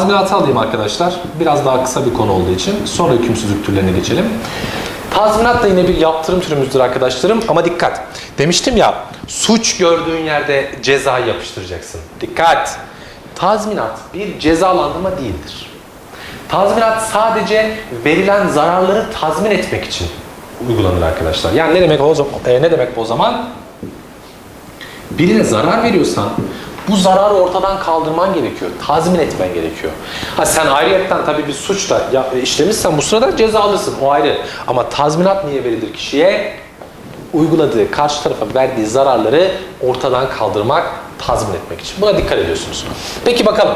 Tazminatı alayım arkadaşlar. Biraz daha kısa bir konu olduğu için. Sonra hükümsüzlük türlerine geçelim. Tazminat da yine bir yaptırım türümüzdür arkadaşlarım. Ama dikkat. Demiştim ya suç gördüğün yerde ceza yapıştıracaksın. Dikkat. Tazminat bir cezalandırma değildir. Tazminat sadece verilen zararları tazmin etmek için uygulanır arkadaşlar. Yani ne demek o e, ne demek bu o zaman? Birine zarar veriyorsan bu zararı ortadan kaldırman gerekiyor. Tazmin etmen gerekiyor. Ha sen ayrıyetten tabii bir suç da ya- işlemişsen bu sırada ceza alırsın. O ayrı. Ama tazminat niye verilir kişiye? Uyguladığı, karşı tarafa verdiği zararları ortadan kaldırmak, tazmin etmek için. Buna dikkat ediyorsunuz. Peki bakalım.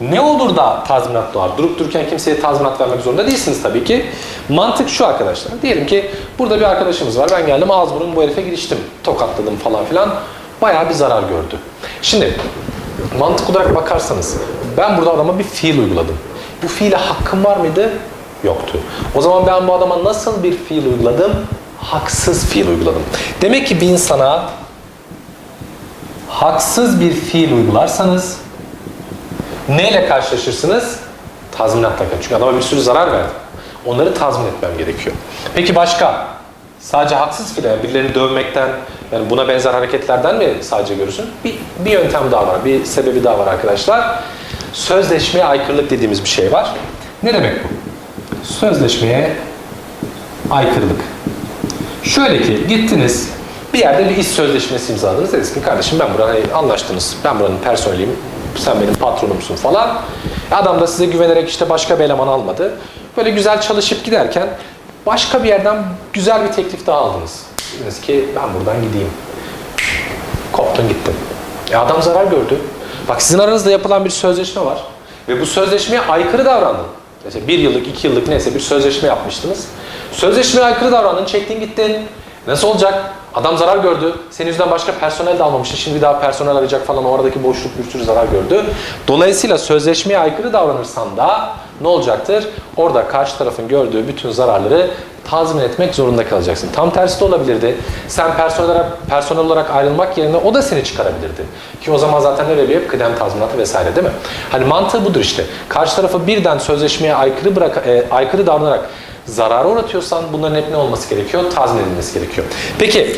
Ne olur da tazminat doğar? Durup dururken kimseye tazminat vermek zorunda değilsiniz tabii ki. Mantık şu arkadaşlar. Diyelim ki burada bir arkadaşımız var. Ben geldim ağız burun bu herife giriştim. Tokatladım falan filan. Bayağı bir zarar gördü. Şimdi mantık olarak bakarsanız ben burada adama bir fiil uyguladım. Bu fiile hakkım var mıydı? Yoktu. O zaman ben bu adama nasıl bir fiil uyguladım? Haksız fiil uyguladım. Demek ki bir insana haksız bir fiil uygularsanız Neyle karşılaşırsınız? Tazminatla. Çünkü adama bir sürü zarar verdim. Onları tazmin etmem gerekiyor. Peki başka? Sadece haksız fiil, yani birilerini dövmekten, yani buna benzer hareketlerden mi sadece görürsün? Bir, bir yöntem daha var, bir sebebi daha var arkadaşlar. Sözleşmeye aykırılık dediğimiz bir şey var. Ne demek bu? Sözleşmeye aykırılık. Şöyle ki gittiniz bir yerde bir iş sözleşmesi imzaladınız. Dediniz ki kardeşim ben buranın hani anlaştınız. Ben buranın personeliyim. Sen benim patronumsun falan. Adam da size güvenerek işte başka bir eleman almadı. Böyle güzel çalışıp giderken başka bir yerden güzel bir teklif daha aldınız. Dediniz ki ben buradan gideyim. Koptun gittin. E adam zarar gördü. Bak sizin aranızda yapılan bir sözleşme var. Ve bu sözleşmeye aykırı davrandın. Mesela bir yıllık, iki yıllık neyse bir sözleşme yapmıştınız. Sözleşmeye aykırı davrandın, çektin gittin. Nasıl olacak? Adam zarar gördü. Senin yüzünden başka personel de almamıştı. Şimdi bir daha personel arayacak falan. O aradaki boşluk bir sürü zarar gördü. Dolayısıyla sözleşmeye aykırı davranırsan da ne olacaktır? Orada karşı tarafın gördüğü bütün zararları tazmin etmek zorunda kalacaksın. Tam tersi de olabilirdi. Sen personel olarak, personel olarak ayrılmak yerine o da seni çıkarabilirdi. Ki o zaman zaten ne veriyor? Hep kıdem tazminatı vesaire değil mi? Hani mantığı budur işte. Karşı tarafı birden sözleşmeye aykırı bırak, e, aykırı davranarak zarara uğratıyorsan bunların hep ne olması gerekiyor? Tazmin edilmesi gerekiyor. Peki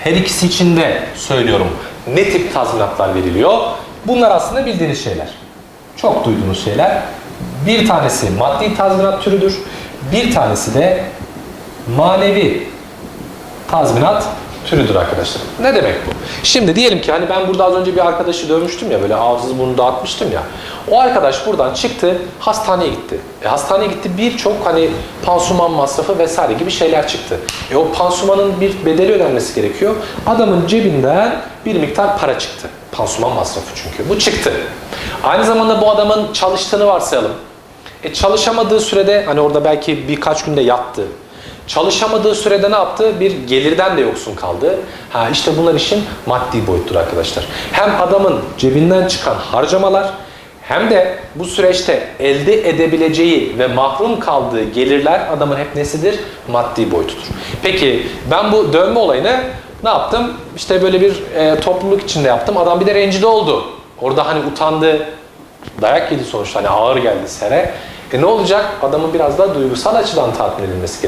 her ikisi için de söylüyorum. Ne tip tazminatlar veriliyor? Bunlar aslında bildiğiniz şeyler. Çok duyduğunuz şeyler. Bir tanesi maddi tazminat türüdür. Bir tanesi de manevi tazminat türüdür arkadaşlar. Ne demek bu? Şimdi diyelim ki hani ben burada az önce bir arkadaşı dövmüştüm ya böyle ağzını burnunu dağıtmıştım ya. O arkadaş buradan çıktı hastaneye gitti. E, hastaneye gitti birçok hani pansuman masrafı vesaire gibi şeyler çıktı. E, o pansumanın bir bedeli ödenmesi gerekiyor. Adamın cebinden bir miktar para çıktı. Pansuman masrafı çünkü. Bu çıktı. Aynı zamanda bu adamın çalıştığını varsayalım. E, çalışamadığı sürede hani orada belki birkaç günde yattı. Çalışamadığı sürede ne yaptı? Bir gelirden de yoksun kaldı. Ha işte bunlar işin maddi boyuttur arkadaşlar. Hem adamın cebinden çıkan harcamalar hem de bu süreçte elde edebileceği ve mahrum kaldığı gelirler adamın hep nesidir? Maddi boyutudur. Peki ben bu dövme olayını ne yaptım? İşte böyle bir e, topluluk içinde yaptım. Adam bir de rencide oldu. Orada hani utandı, dayak yedi sonuçta hani ağır geldi sere. E ne olacak? Adamın biraz daha duygusal açıdan tatmin edilmesi gerekiyor.